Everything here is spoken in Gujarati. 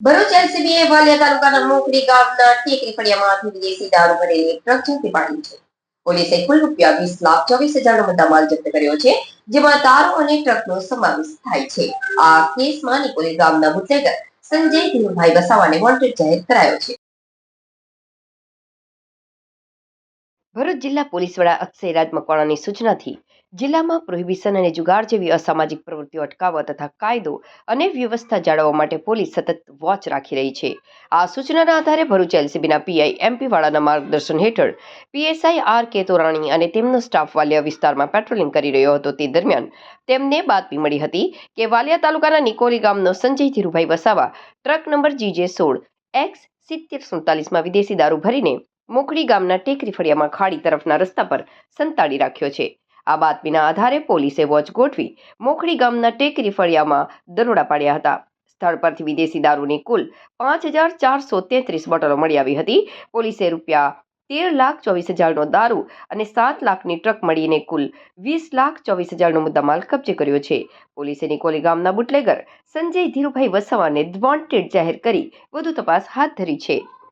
ભરૂચ એલસીબીએ વાલિયા તાલુકાના મોકરી ગામના ટેકરી ફળિયામાંથી વિદેશી દારૂ ભરેલી એક ટ્રક ઝડપી પાડી છે. પોલીસે કુલ રૂપિયા વીસ લાખ ચોવીસ હજારનો મુદ્દામાલ જપ્ત કર્યો છે, જેમાં દારૂ અને ટ્રકનો સમાવેશ થાય છે. આ કેસમાં નિકોલી ગામના બુટલેગર સંજય ધીરુભાઈ વસાવાને વોન્ટેડ જાહેર કરાયો છે. ભરૂચ જિલ્લા પોલીસ વડા અક્ષય રાજ મકવાણાની સૂચનાથી જિલ્લામાં પ્રોહિબિશન અને જુગાર જેવી અસામાજિક પ્રવૃત્તિઓ અટકાવવા તથા કાયદો અને વ્યવસ્થા જાળવવા માટે પોલીસ સતત વોચ રાખી રહી છે. આ સૂચનાના આધારે ભરૂચ એલસીબીના પીઆઈ એમપી વાળાના માર્ગદર્શન હેઠળ પીએસઆઈ આર કે તોરાણી અને તેમનો સ્ટાફ વાલિયા વિસ્તારમાં પેટ્રોલિંગ કરી રહ્યો હતો. તે દરમિયાન તેમને બાતમી મળી હતી કે વાલિયા તાલુકાના નિકોલી ગામનો Sanjay Dhirubhai Vasava truck number GJ સોળ એક્સ સિત્તેર સુડતાલીસમાં વિદેશી દારૂ ભરીને મોખડી ગામના ટેકરી ફળિયામાં ખાડી તરફના રસ્તા પર સંતાડી રાખ્યો છે. આ બાતમીના આધારે પોલીસે વોચ ગોઠવી મોખડી ગામના ટેકરી ફળિયામાં દરોડા પાડ્યા હતા. સ્થળ પરથી વિદેશી દારૂની કુલ પાંચ હજાર ચારસો તેત્રીસ બોટલો મળી આવી હતી. પોલીસે રૂપિયા તેર લાખ ચોવીસ હજારનો દારૂ અને સાત લાખની ટ્રક મળીને કુલ વીસ લાખ ચોવીસ હજારનો મુદ્દામાલ કબજે કર્યો છે. પોલીસે નિકોલી ગામના બુટલેગર સંજય ધીરુભાઈ વસાવાને વોન્ટેડ જાહેર કરી વધુ તપાસ હાથ ધરી છે.